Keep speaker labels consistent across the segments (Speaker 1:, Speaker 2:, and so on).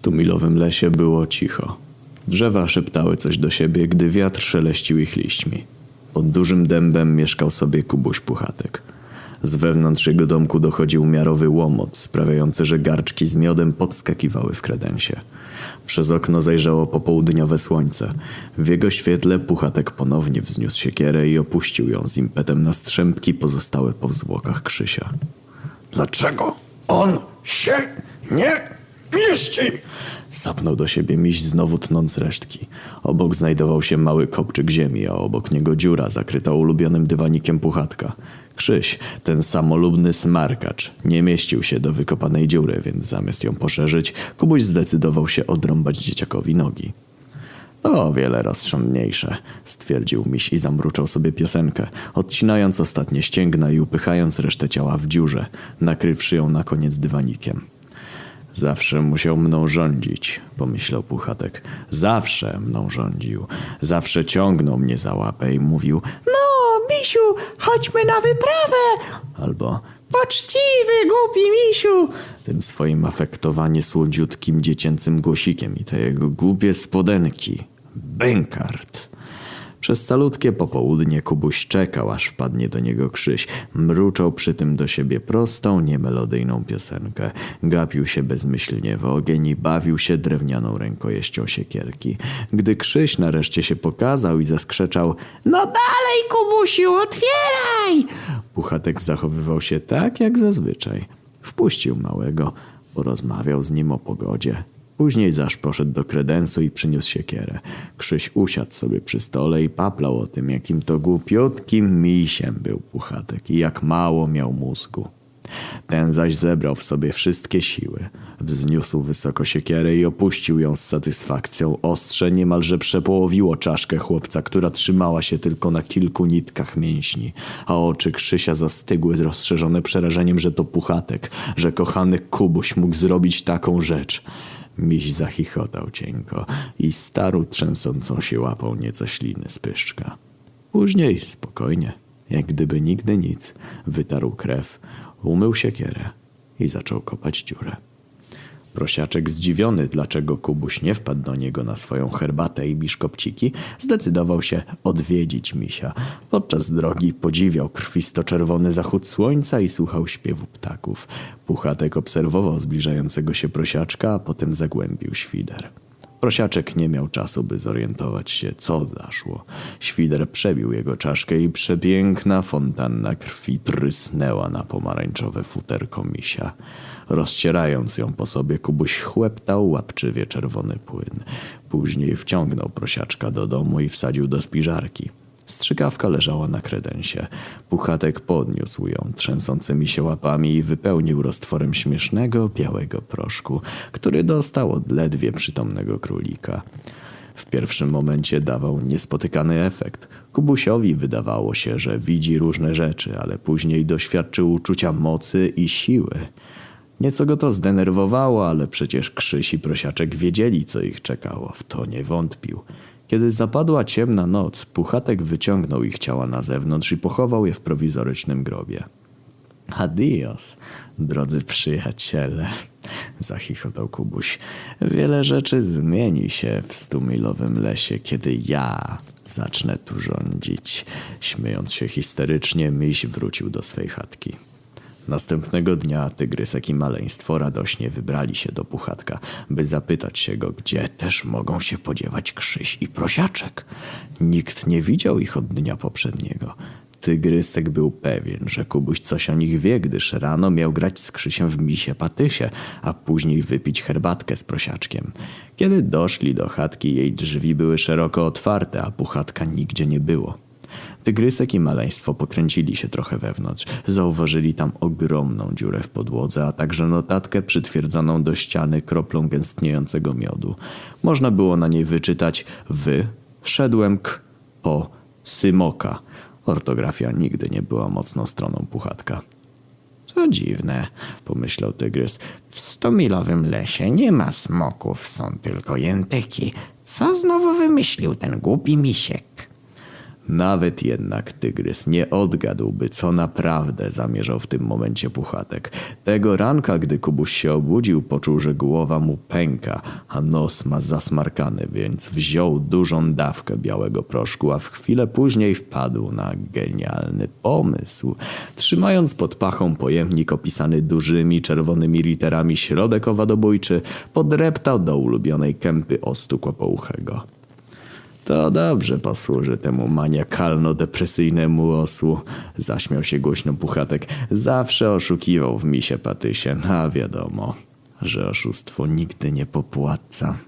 Speaker 1: stumilowym lesie było cicho. Drzewa szeptały coś do siebie, gdy wiatr szeleścił ich liśćmi. Pod dużym dębem mieszkał sobie Kubuś Puchatek. Z wewnątrz jego domku dochodził miarowy łomot, sprawiający, że garczki z miodem podskakiwały w kredensie. Przez okno zajrzało popołudniowe słońce. W jego świetle Puchatek ponownie wzniósł siekierę i opuścił ją z impetem na strzępki pozostałe po zwłokach Krzysia.
Speaker 2: Dlaczego on się nie mieści?
Speaker 1: Sapnął do siebie miś znowu tnąc resztki. Obok znajdował się mały kopczyk ziemi, a obok niego dziura zakryta ulubionym dywanikiem puchatka. Krzyś, ten samolubny smarkacz, nie mieścił się do wykopanej dziury, więc zamiast ją poszerzyć, Kubuś zdecydował się odrąbać dzieciakowi nogi. To o wiele rozsądniejsze, stwierdził miś i zamruczał sobie piosenkę, odcinając ostatnie ścięgna i upychając resztę ciała w dziurze, nakrywszy ją na koniec dywanikiem. Zawsze musiał mną rządzić, pomyślał Puchatek. Zawsze mną rządził. Zawsze ciągnął mnie za łapę i mówił
Speaker 3: No, misiu, chodźmy na wyprawę!
Speaker 1: albo
Speaker 3: Poczciwy, głupi misiu!
Speaker 1: tym swoim afektowanie słodziutkim dziecięcym głosikiem i te jego głupie spodenki. Bękart. Przez calutkie popołudnie Kubuś czekał, aż wpadnie do niego Krzyś. Mruczał przy tym do siebie prostą, niemelodyjną piosenkę. Gapił się bezmyślnie w ogień i bawił się drewnianą rękojeścią siekierki. Gdy Krzyś nareszcie się pokazał i zaskrzeczał
Speaker 3: No dalej, Kubusiu, otwieraj!
Speaker 1: Puchatek zachowywał się tak jak zazwyczaj. Wpuścił małego, porozmawiał z nim o pogodzie. Później zaś poszedł do kredensu i przyniósł siekierę. Krzyś usiadł sobie przy stole i paplał o tym, jakim to głupiutkim misiem był Puchatek i jak mało miał mózgu. Ten zaś zebrał w sobie wszystkie siły. Wzniósł wysoko siekierę i opuścił ją z satysfakcją. Ostrze niemalże przepołowiło czaszkę chłopca, która trzymała się tylko na kilku nitkach mięśni, a oczy Krzysia zastygły, rozszerzone przerażeniem, że to puchatek, że kochany Kubuś mógł zrobić taką rzecz. Miś zachichotał cienko i starł trzęsącą się łapą nieco śliny z pyszczka. Później spokojnie, jak gdyby nigdy nic, wytarł krew, umył siekierę i zaczął kopać dziurę. Prosiaczek zdziwiony, dlaczego Kubuś nie wpadł do niego na swoją herbatę i biszkopciki, zdecydował się odwiedzić misia. Podczas drogi podziwiał krwisto-czerwony zachód słońca i słuchał śpiewu ptaków. Puchatek obserwował zbliżającego się prosiaczka, a potem zagłębił świder. Prosiaczek nie miał czasu, by zorientować się, co zaszło. Świder przebił jego czaszkę i przepiękna fontanna krwi trysnęła na pomarańczowe futerko misia. Rozcierając ją po sobie, Kubuś chłeptał łapczywie czerwony płyn. Później wciągnął prosiaczka do domu i wsadził do spiżarki. Strzykawka leżała na kredensie. Puchatek podniósł ją trzęsącymi się łapami i wypełnił roztworem śmiesznego, białego proszku, który dostał od ledwie przytomnego królika. W pierwszym momencie dawał niespotykany efekt. Kubusiowi wydawało się, że widzi różne rzeczy, ale później doświadczył uczucia mocy i siły. Nieco go to zdenerwowało, ale przecież Krzyś i Prosiaczek wiedzieli, co ich czekało. W to nie wątpił. Kiedy zapadła ciemna noc, Puchatek wyciągnął ich ciała na zewnątrz i pochował je w prowizorycznym grobie. Adios, drodzy przyjaciele, zachichotał Kubuś. Wiele rzeczy zmieni się w stumilowym lesie, kiedy ja zacznę tu rządzić. Śmiejąc się histerycznie, miś wrócił do swej chatki. Następnego dnia tygrysek i maleństwo radośnie wybrali się do Puchatka, by zapytać się go, gdzie też mogą się podziewać Krzyś i Prosiaczek. Nikt nie widział ich od dnia poprzedniego. Tygrysek był pewien, że Kubuś coś o nich wie, gdyż rano miał grać z Krzysiem w misie patysie, a później wypić herbatkę z prosiaczkiem. Kiedy doszli do chatki, jej drzwi były szeroko otwarte, a Puchatka nigdzie nie było. Tygrysek i maleństwo pokręcili się trochę wewnątrz. Zauważyli tam ogromną dziurę w podłodze, a także notatkę przytwierdzoną do ściany kroplą gęstniejącego miodu. Można było na niej wyczytać wy, szedłem k, po, symoka. Ortografia nigdy nie była mocną stroną puchatka.
Speaker 3: To dziwne, pomyślał tygrys. W stomilowym lesie nie ma smoków, są tylko jętyki. Co znowu wymyślił ten głupi misiek?
Speaker 1: Nawet jednak tygrys nie odgadłby, co naprawdę zamierzał w tym momencie Puchatek. Tego ranka, gdy Kubuś się obudził, poczuł, że głowa mu pęka, a nos ma zasmarkany, więc wziął dużą dawkę białego proszku, a w chwilę później wpadł na genialny pomysł. Trzymając pod pachą pojemnik opisany dużymi czerwonymi literami środek owadobójczy, podreptał do ulubionej kępy ostu kłopouchego. To dobrze posłuży temu maniakalno-depresyjnemu osłu. Zaśmiał się głośno Puchatek. Zawsze oszukiwał w misie patysie, a wiadomo, że oszustwo nigdy nie popłaca.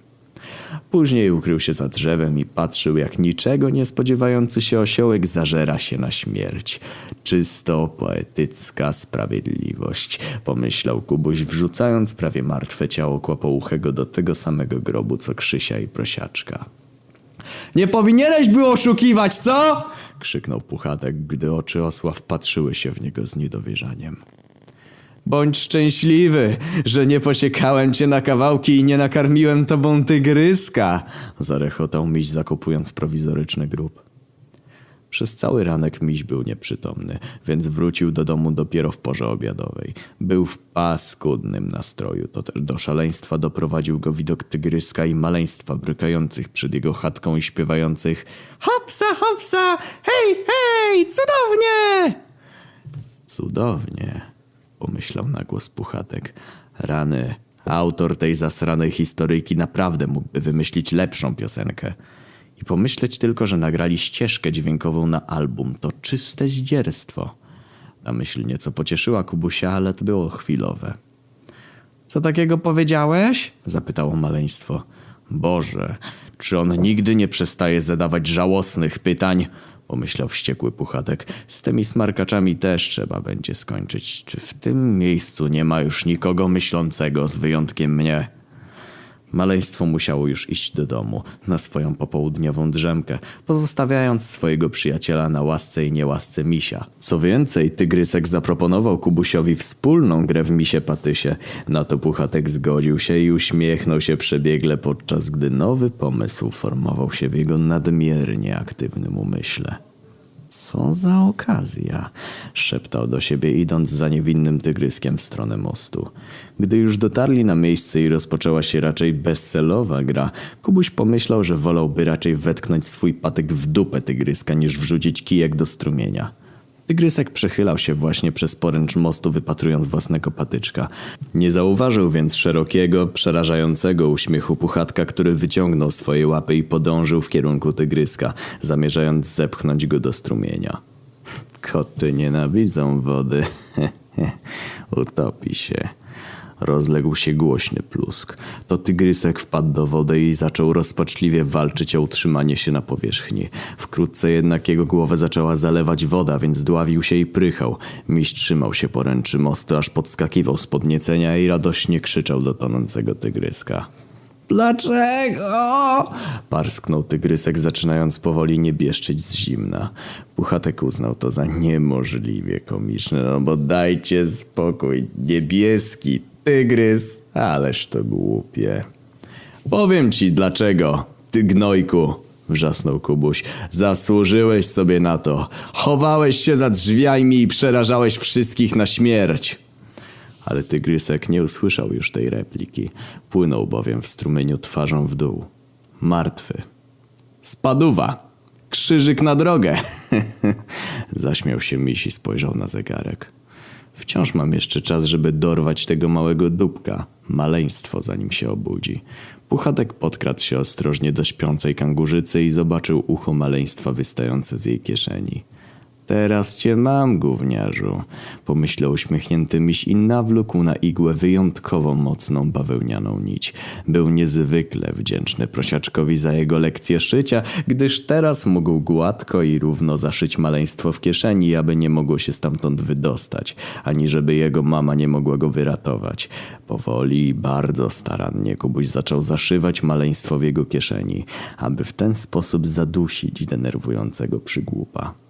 Speaker 1: Później ukrył się za drzewem i patrzył, jak niczego nie spodziewający się osiołek zażera się na śmierć. Czysto poetycka sprawiedliwość, pomyślał Kubuś, wrzucając prawie martwe ciało kłopouchego do tego samego grobu, co Krzysia i Prosiaczka. Nie powinieneś był oszukiwać, co? krzyknął Puchatek, gdy oczy osła wpatrzyły się w niego z niedowierzaniem. Bądź szczęśliwy, że nie posiekałem cię na kawałki i nie nakarmiłem tobą tygryska, zarechotał miś zakopując prowizoryczny grób. Przez cały ranek miś był nieprzytomny, więc wrócił do domu dopiero w porze obiadowej. Był w paskudnym nastroju, to też do szaleństwa doprowadził go widok tygryska i maleństwa brykających przed jego chatką i śpiewających Hopsa, hopsa, hej, hej, cudownie! Cudownie, pomyślał na głos Puchatek. Rany, autor tej zasranej historyjki naprawdę mógłby wymyślić lepszą piosenkę. I pomyśleć tylko, że nagrali ścieżkę dźwiękową na album. To czyste zdzierstwo. Ta myśl nieco pocieszyła Kubusia, ale to było chwilowe. Co takiego powiedziałeś? zapytało maleństwo. Boże, czy on nigdy nie przestaje zadawać żałosnych pytań? Pomyślał wściekły puchatek. Z tymi smarkaczami też trzeba będzie skończyć. Czy w tym miejscu nie ma już nikogo myślącego z wyjątkiem mnie? Maleństwo musiało już iść do domu, na swoją popołudniową drzemkę, pozostawiając swojego przyjaciela na łasce i niełasce misia. Co więcej, Tygrysek zaproponował Kubusiowi wspólną grę w misie patysie. Na to Puchatek zgodził się i uśmiechnął się przebiegle, podczas gdy nowy pomysł formował się w jego nadmiernie aktywnym umyśle. Co za okazja, szeptał do siebie, idąc za niewinnym tygryskiem w stronę mostu. Gdy już dotarli na miejsce i rozpoczęła się raczej bezcelowa gra, Kubuś pomyślał, że wolałby raczej wetknąć swój patek w dupę tygryska, niż wrzucić kijek do strumienia. Tygrysek przechylał się właśnie przez poręcz mostu, wypatrując własnego patyczka. Nie zauważył więc szerokiego, przerażającego uśmiechu puchatka, który wyciągnął swoje łapy i podążył w kierunku tygryska, zamierzając zepchnąć go do strumienia. Koty nienawidzą wody. Utopi się. Rozległ się głośny plusk. To tygrysek wpadł do wody i zaczął rozpaczliwie walczyć o utrzymanie się na powierzchni. Wkrótce jednak jego głowę zaczęła zalewać woda, więc dławił się i prychał. Miś trzymał się poręczy mostu, aż podskakiwał z podniecenia i radośnie krzyczał do tonącego tygryska. Dlaczego? Parsknął tygrysek, zaczynając powoli niebieszczyć z zimna. Puchatek uznał to za niemożliwie komiczne, no bo dajcie spokój, niebieski tygrys, ależ to głupie. Powiem ci dlaczego, ty gnojku, wrzasnął Kubuś. Zasłużyłeś sobie na to. Chowałeś się za drzwiami i przerażałeś wszystkich na śmierć. Ale tygrysek nie usłyszał już tej repliki. Płynął bowiem w strumieniu twarzą w dół. Martwy. Spaduwa! Krzyżyk na drogę! Zaśmiał się miś i spojrzał na zegarek. Wciąż mam jeszcze czas, żeby dorwać tego małego dupka. Maleństwo, zanim się obudzi. Puchatek podkradł się ostrożnie do śpiącej kangurzycy i zobaczył ucho maleństwa wystające z jej kieszeni. Teraz cię mam, gówniarzu, pomyślał uśmiechnięty miś i nawlókł na igłę wyjątkowo mocną bawełnianą nić. Był niezwykle wdzięczny prosiaczkowi za jego lekcję szycia, gdyż teraz mógł gładko i równo zaszyć maleństwo w kieszeni, aby nie mogło się stamtąd wydostać, ani żeby jego mama nie mogła go wyratować. Powoli i bardzo starannie Kubuś zaczął zaszywać maleństwo w jego kieszeni, aby w ten sposób zadusić denerwującego przygłupa.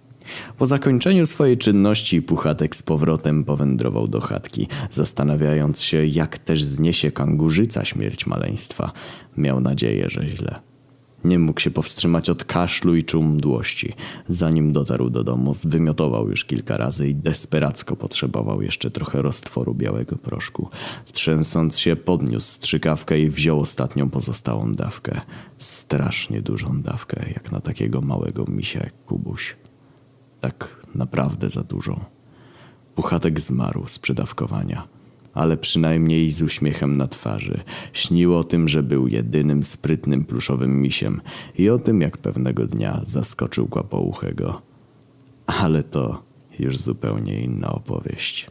Speaker 1: Po zakończeniu swojej czynności Puchatek z powrotem powędrował do chatki, zastanawiając się, jak też zniesie kangurzyca śmierć maleństwa. Miał nadzieję, że źle. Nie mógł się powstrzymać od kaszlu i czuł mdłości. Zanim dotarł do domu, zwymiotował już kilka razy i desperacko potrzebował jeszcze trochę roztworu białego proszku. Trzęsąc się, podniósł strzykawkę i wziął ostatnią pozostałą dawkę. Strasznie dużą dawkę, jak na takiego małego misia jak Kubuś. Tak naprawdę za dużą. Puchatek zmarł z przedawkowania, ale przynajmniej z uśmiechem na twarzy. Śnił o tym, że był jedynym sprytnym pluszowym misiem i o tym, jak pewnego dnia zaskoczył kłapouchego. Ale to już zupełnie inna opowieść.